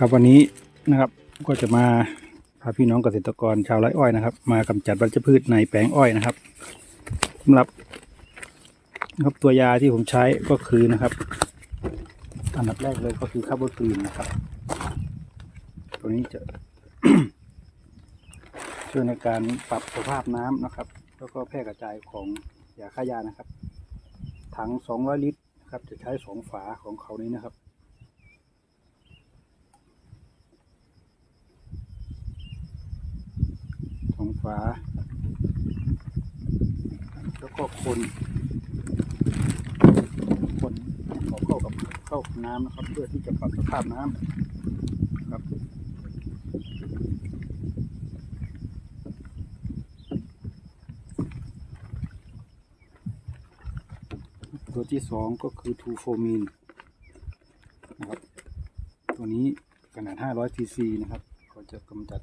ครับวันนี้นะครับก็จะมาพาพี่น้องเกษตรกรชาวไร่อ้อยนะครับ มากำจัดวัชพืชในแปลงอ้อยนะครับสำหรับนะครับตัวยาที่ผมใช้ก็คือนะครับ อันดับแรกเลยก็คือคาร์บอนกรีนนะครับ ตัวนี้จะช่วยในการปรับสภาพน้ำนะครับ แล้วก็แพร่กระจายของยาฆ่ายานะครับ ถัง 200 ลิตรนะครับจะใช้สองฝาของเขานี้นะครับ องฝา แล้วก็คนคนขอเข้ากับเข้ากับน้ำนะครับ เพื่อที่จะปรับสภาพน้ำครับตัวที่สองก็คือทูโฟมีนนะครับตัวนี้ขนาด 500 cc นะครับ ก็จะกำจัด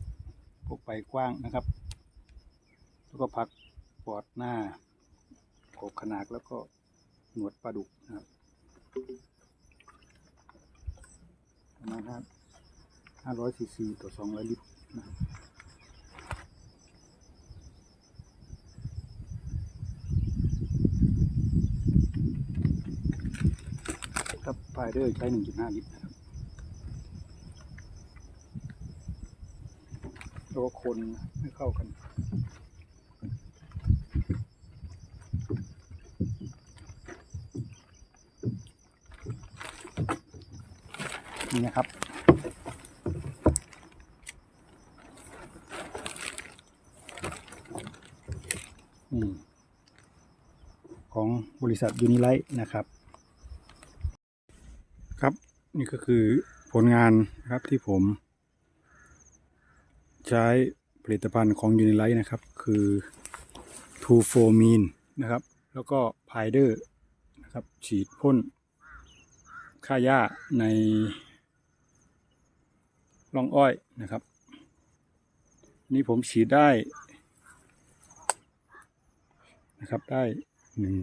พวกใบกว้างนะครับ แล้วก็พักปอดหน้ากบขนาดแล้วก็หนวดปลาดุกนะครับประมาณห้าร้อยซีซีต่อสองร้อยลิตรนะครับครับพายเดอร์ใช้หนึ่งจุดห้าลิตรนะครับแล้วก็คนให้เข้ากัน นี่นะครับนี่ของบริษัทยูนิไลท์นะครับ ครับนี่ก็คือผลงานนะครับที่ผม ใช้ผลิตภัณฑ์ของยูนิไลท์นะครับ คือทูโฟมีนนะครับ แล้วก็ไพเดอร์นะครับ ฉีดพ่นฆ่าหญ้าใน ร่องอ้อยนะครับ นี่ผมฉีดได้นะครับ ได้หนึ่ง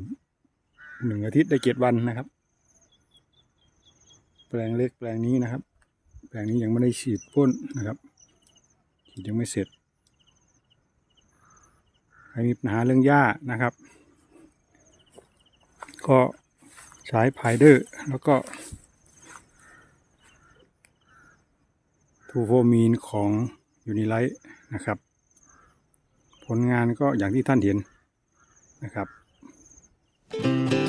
หนึ่งอาทิตย์ได้เจ็ดวันนะครับ แปลงเล็กแปลงนี้นะครับ แปลงนี้ยังไม่ได้ฉีดพ่นนะครับ ฉีดยังไม่เสร็จใครมีปัญหาเรื่องหญ้านะครับ ก็ใช้ไพเดอร์แล้วก็ ทูโฟมีนของยูนิไลท์นะครับ ผลงานก็อย่างที่ท่านเห็นนะครับ Thank.